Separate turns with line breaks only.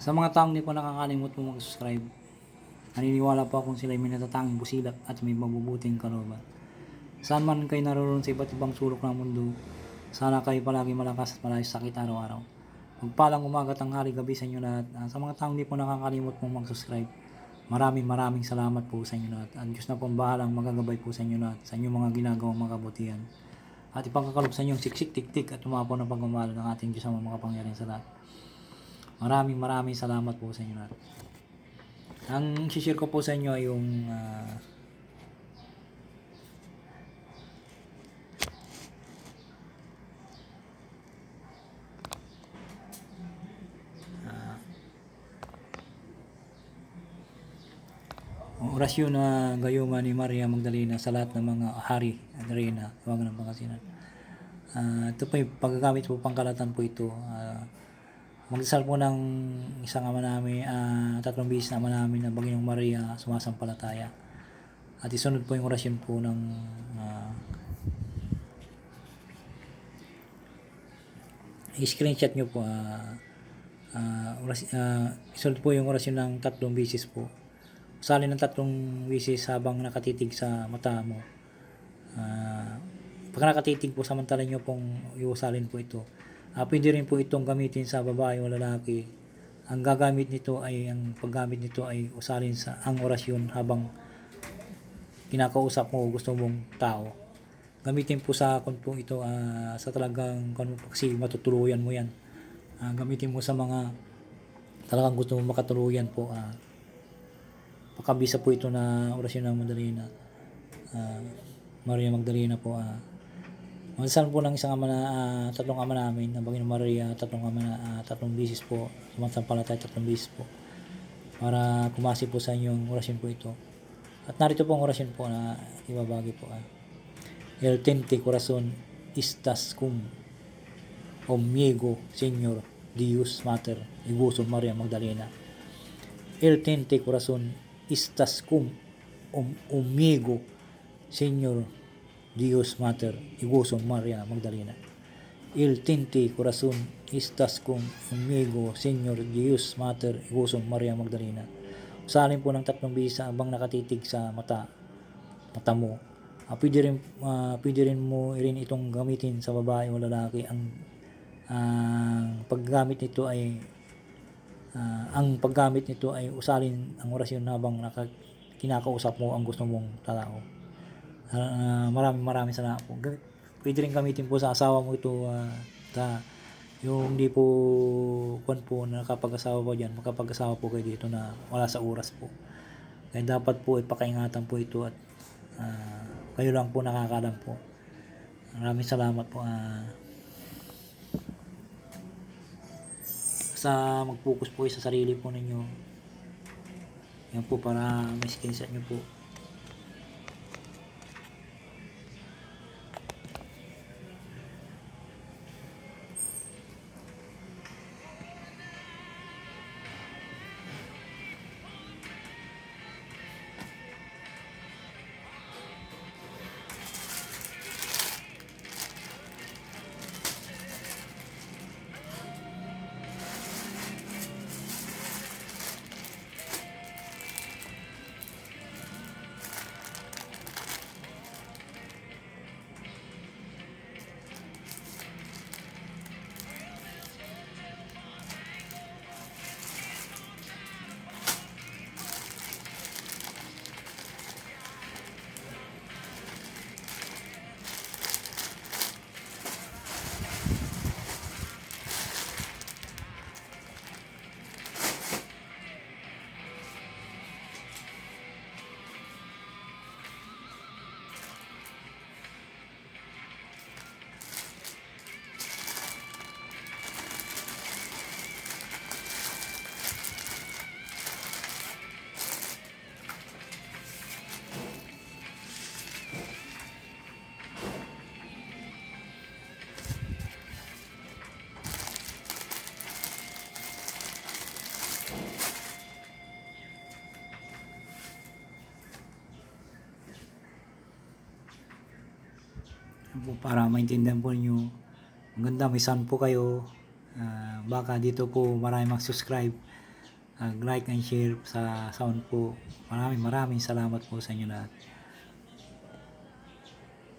Sa mga taong di po nakakalimot po mag-subscribe, naniniwala po akong sila ay may natatanging busilak at may mabubuting kalooban. Saan man kayo naroon sa iba't ibang sulok ng mundo, sana kayo palagi malakas at malayo sa sakit araw-araw. Magpalang umaga, tanghali, gabi sa inyo lahat. Ah, sa mga taong di po nakakalimot po mag-subscribe, maraming maraming salamat po sa inyo lahat. Ang Diyos na po ang bahalang magagabay po sa inyo lahat sa inyong mga ginagawang mga kabutihan. At ipangkakalob sa inyong siksik, tik-tik at tumapo ng pagmamahal ng ating Diyos ang mga kapangyarihan sa lahat. Maraming maraming salamat po sa inyo lahat. Ang share ko po sa inyo ay yung ang orasyon na gayuma ni Maria Magdalena sa lahat ng mga hari at reyna, huwag ng pangasinan. Ah, ito po yung paggagamit po pangkalatan po ito. Ah, Magdasal po ng isang ama namin, ah, tatlong bihis na ama namin na Bagyong Maria, sumasampalataya. At isunod po yung orasyon po ng ah, i-screenshot nyo po ah, ah, oras, ah, isunod po yung orasyon ng tatlong bisis po. Usali ng tatlong bisis habang nakatitig sa mata mo. Ah, pag nakatitig po, samantalan nyo pong iusalin po ito. Ah, pwede rin po itong gamitin sa babae o lalaki. Ang gagamit nito ay, ang paggamit nito ay usalin sa ang orasyon habang kinakausap mo gusto mong tao. Gamitin po sa kung po ito ah, sa talagang kung kasi matutuluyan mo yan. Ah, gamitin mo sa mga talagang gusto mo makatuluyan po. Ah, pakabisa po ito na orasyon ng Magdalena. Ah, Maria Magdalena po. Ah, Magdasal po ng isang ama na, ah, tatlong ama namin, ng Banginoon Maria, tatlong ama na, ah, tatlong bisis po, sumasampalatay tatlong bisis po, para kumasi po sa inyong orasyon po ito. At narito po ang orasyon po na ibabagi po. Ah. El tente corazon istas cum omiego Señor Dios Mater Iguso Maria Magdalena. El tente corazon istas cum om, omiego Señor Dios Mater Iguso Maria Magdalena. El tente corazón estas con amigo Señor Dios Mater Iguso Maria Magdalena. Usalin po ng tatlong bisa habang nakatitig sa mata mata mo. Ah, pwede rin, ah, pwede rin mo rin itong gamitin sa babae o lalaki. Ang ang paggamit nito ay ah, ang paggamit nito ay usalin ang orasyon habang naka, mo ang gusto mong tao. Ah, maraming maraming salamat po. Pwede rin gamitin po sa asawa mo ito ah, ta yung hindi po kwan po nakapag-asawa po dyan, makapag-asawa po kayo dito na wala sa oras po. Kaya dapat po ipakaingatan po ito at ah, kayo lang po nakakalam po. Maraming salamat po. ah. sa mag-focus po sa sarili po ninyo. Yan po para may screenshot nyo po. Po, para maintindihan po ninyo. Ang ganda, may sound po kayo. Ah, baka dito po marami mag-subscribe. ah, like and share sa sound po. Maraming maraming salamat po sa inyo lahat.